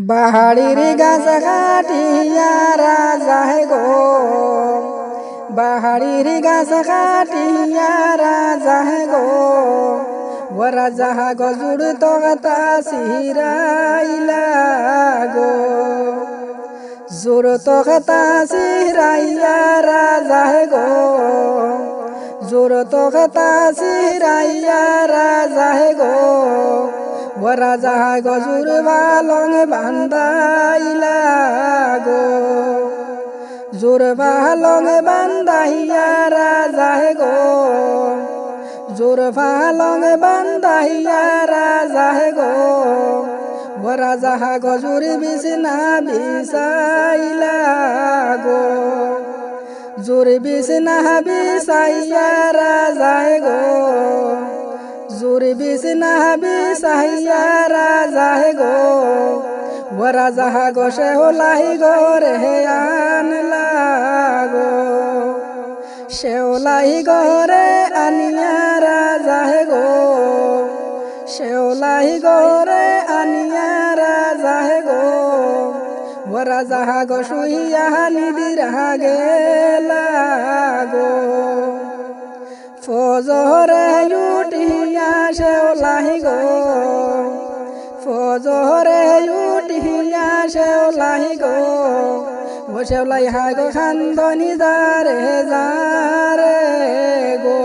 বাহাড়ির গাছ কাটিয়া রাজা গো। বাহাড়ির গাছ কাটিয়া রাজা গো। ও রাজা গজুর তগতা সিরাইলা গো। জোর তগতা সিরাইয়া রাজা গো। জোর তগতা সিরাইয়া রাজা গো। ও রাজা গজুর বালং বান্দাইলা গো। জোর বালং বান্দাইয়া রাজা গো। জোর বালং বান্দাইয়া রাজা গো। ও রাজা গজুর বিছনা বিছাইলা গো। জোর বিছনা বিছাইয়া রাজা গো। জোর বিছনা গো ও রাজা গো সে হোলাই গো, রে আনলা গো শেওলাই গরে আনিয়া রাজা হে গো। শেওলাই গরে আনিয়া রাজা হে গো। ও রাজা গো, শুইয়া নিদির গেলা গো ফজরে উঠিয়া শেওলাই গো। ফজরে উঠিয়া শেওলাই গো ও শেওলাই হাগো খান্দনি দারে যারে গো।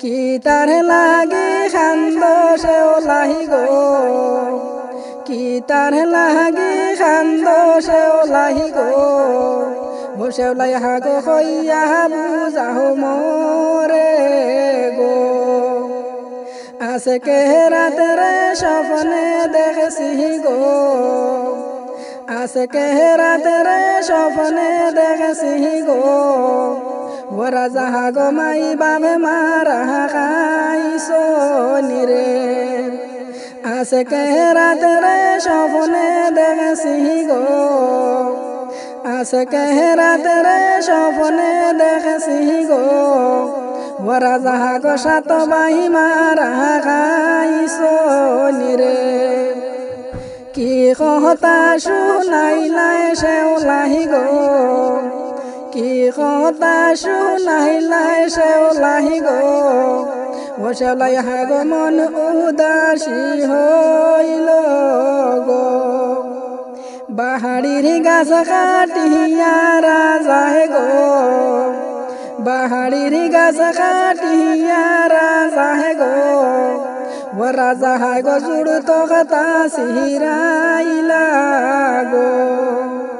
কি তার লাগে খান্দ শেওলাই গো, কি তার লাগে খান্দ শেওলাই গো। ও শেওলাই হাগো হইয়া বুঝাও মোরে গো। আজকে রাতেরে স্বপ্নে দেখছি গো আজকে রাতেরে স্বপ্নে দেখছি গো। ও রাজা গো মাই বাবে মারা খাইছো নিরে আজকে রাতেরে স্বপ্নে দেখছি গো। আজকে রাতেরে স্বপ্নে দেখছি গো। ও রাজা গো সাত বাই মারা খাইছো কি কথা শুনাইলাই শেওলাই গো? কি কথা শুনাইলাই শেওলাই গো? ও শেওলাই হাগ মন উদাসী হইল গো। বাহাড়ির গাছ কাটিয়া রাজা গো। বাহাড়ির গাছ কাটিয়া রাজা গো। ও রাজা হায় গো জুড় তো কথা সিহিরাইলা গো।